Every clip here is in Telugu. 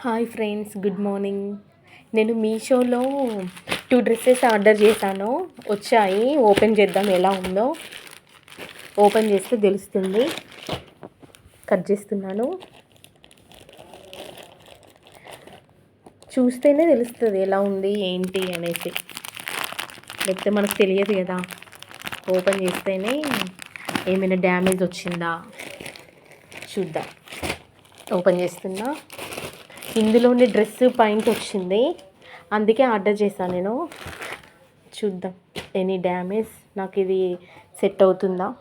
Hi friends good morning. నేను మీషోలో టూ డ్రెస్సెస్ ఆర్డర్ చేశాను. వచ్చాయి. ఓపెన్ చేద్దాం ఎలా ఉందో. ఓపెన్ చేస్తే తెలుస్తుంది. కట్ చేస్తున్నాను. చూస్తేనే తెలుస్తుంది ఎలా ఉంది ఏంటి అనేసి. లేకపోతే మనకు తెలియదు కదా. ఓపెన్ చేస్తేనే ఏమైనా డ్యామేజ్ వచ్చిందా. చూద్దాం. ఓపెన్ చేస్తున్నా. ఇందులోని డ్రెస్ పాయింట్ వచ్చింది. అందుకే ఆర్డర్ చేశాను నేను. చూద్దాం. Any damage? నాకు ఇది సెట్ అవుతుందా?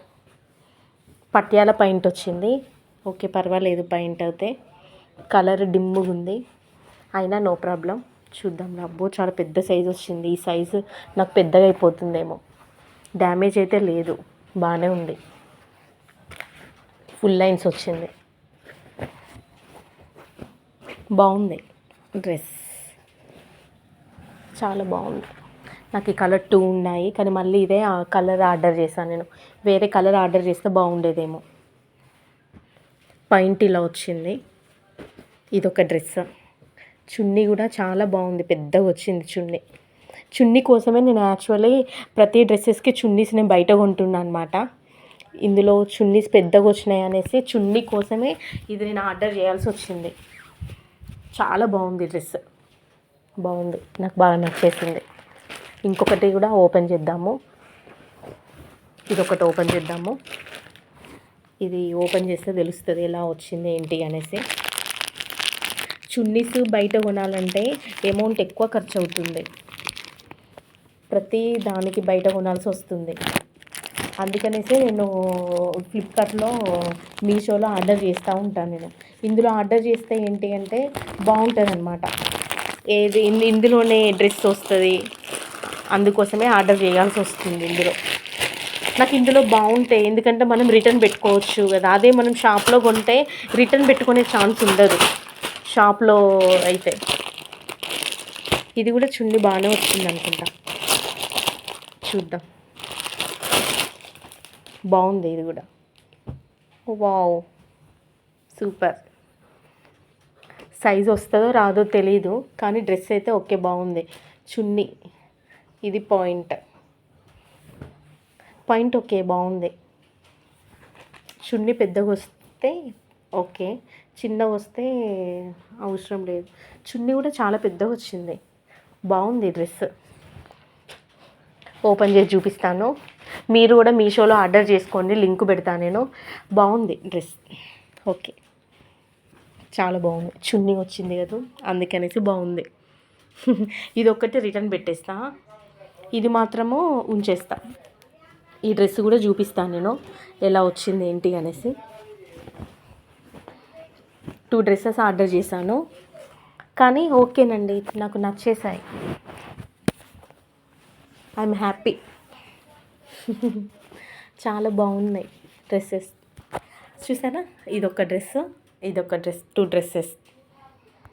పట్యాల పాయింట్ వచ్చింది. ఓకే పర్వాలేదు పాయింట్ అయితే. కలర్ డిమ్ముగా ఉంది. అయినా నో ప్రాబ్లం. చూద్దాం. అబ్బో చాలా పెద్ద సైజు వచ్చింది. ఈ సైజు నాకు పెద్దగా అయిపోతుందేమో. డ్యామేజ్ అయితే లేదు. బాగానే ఉంది. ఫుల్ లైన్స్ వచ్చింది. బాగుంది. డ్రెస్. చాలా బాగుంది. నాకు ఈ కలర్ టూ ఉన్నాయి కానీ మళ్ళీ ఇదే ఆ కలర్ ఆర్డర్ చేశాను నేను. వేరే కలర్ ఆర్డర్ చేస్తే బాగుండేదేమో. పైంట్ ఇలా వచ్చింది. ఇది ఒక డ్రెస్. చున్నీ కూడా చాలా బాగుంది పెద్దగా వచ్చింది చున్నీ. చున్నీ కోసమే నేను యాక్చువల్లీ ప్రతి డ్రెస్సెస్కి చున్నీస్ నేను బయట కొంటున్నాను అనమాట ఇందులో చున్నీస్ పెద్దగా వచ్చినాయి అనేసి చున్నీ కోసమే ఇది నేను ఆర్డర్ చేయాల్సి వచ్చింది. చాలా బాగుంది డ్రెస్. బాగుంది. నాకు బాగా నచ్చేసింది. ఇంకొకటి కూడా ఓపెన్ చేద్దాము. ఇది ఒకటి ఓపెన్ చేద్దాము. ఇది ఓపెన్ చేస్తే తెలుస్తుంది ఎలా వచ్చింది ఏంటి అనేసి. చున్నీస్ బయట కొనాలంటే అమౌంట్ ఎక్కువ ఖర్చు అవుతుంది ప్రతి దానికి బయట కొనాల్సి వస్తుంది. అందుకనేసి నేను ఫ్లిప్కార్ట్లో మీషోలో ఆర్డర్ చేస్తూ ఉంటాను నేను. ఇందులో ఆర్డర్ చేస్తే ఏంటి అంటే బాగుంటుంది అనమాట ఏది ఇందులోనే డ్రెస్ వస్తుంది. అందుకోసమే ఆర్డర్ చేయాల్సి వస్తుంది ఇందులో. నాకు ఇందులో బాగుంటాయి. ఎందుకంటే మనం రిటర్న్ పెట్టుకోవచ్చు కదా. అదే మనం షాప్లో కొంటే రిటర్న్ పెట్టుకునే ఛాన్స్ ఉండదు. షాప్లో అయితే. ఇది కూడా చుండి బాగానే వచ్చింది అనుకుంటా. చూద్దాం. బాగుంది ఇది కూడా. వావ్. సూపర్. సైజ్ వస్తుందో రాదో తెలీదు కానీ డ్రెస్ అయితే ఓకే బాగుంది. చున్నీ ఇది పాయింట్. పాయింట్ ఓకే బాగుంది. చున్నీ పెద్దగా వస్తే ఓకే చిన్నగా వస్తే అవసరం లేదు. చున్నీ కూడా చాలా పెద్దగా వచ్చింది. బాగుంది డ్రెస్. ఓపెన్ చేసి చూపిస్తాను. మీరు కూడా మీషోలో ఆర్డర్ చేసుకోండి లింక్ పెడతాను నేను. బాగుంది డ్రెస్. ఓకే. చాలా బాగుంది. చున్నీ వచ్చింది కదా అందుకనేసి బాగుంది. ఇది ఒక్కటి రిటర్న్ పెట్టేస్తా. ఇది మాత్రము ఉంచేస్తా. ఈ డ్రెస్ కూడా చూపిస్తాను నేను ఎలా వచ్చింది ఏంటి అనేసి. టూ డ్రెస్సెస్ ఆర్డర్ చేశాను. కానీ ఓకేనండి నాకు నచ్చేసాయి. ఐఎమ్ హ్యాపీ చాలా బాగున్నాయి డ్రెస్సెస్. చూసారా ఇదొక డ్రెస్ ఇదొక డ్రెస్ టూ డ్రెస్సెస్.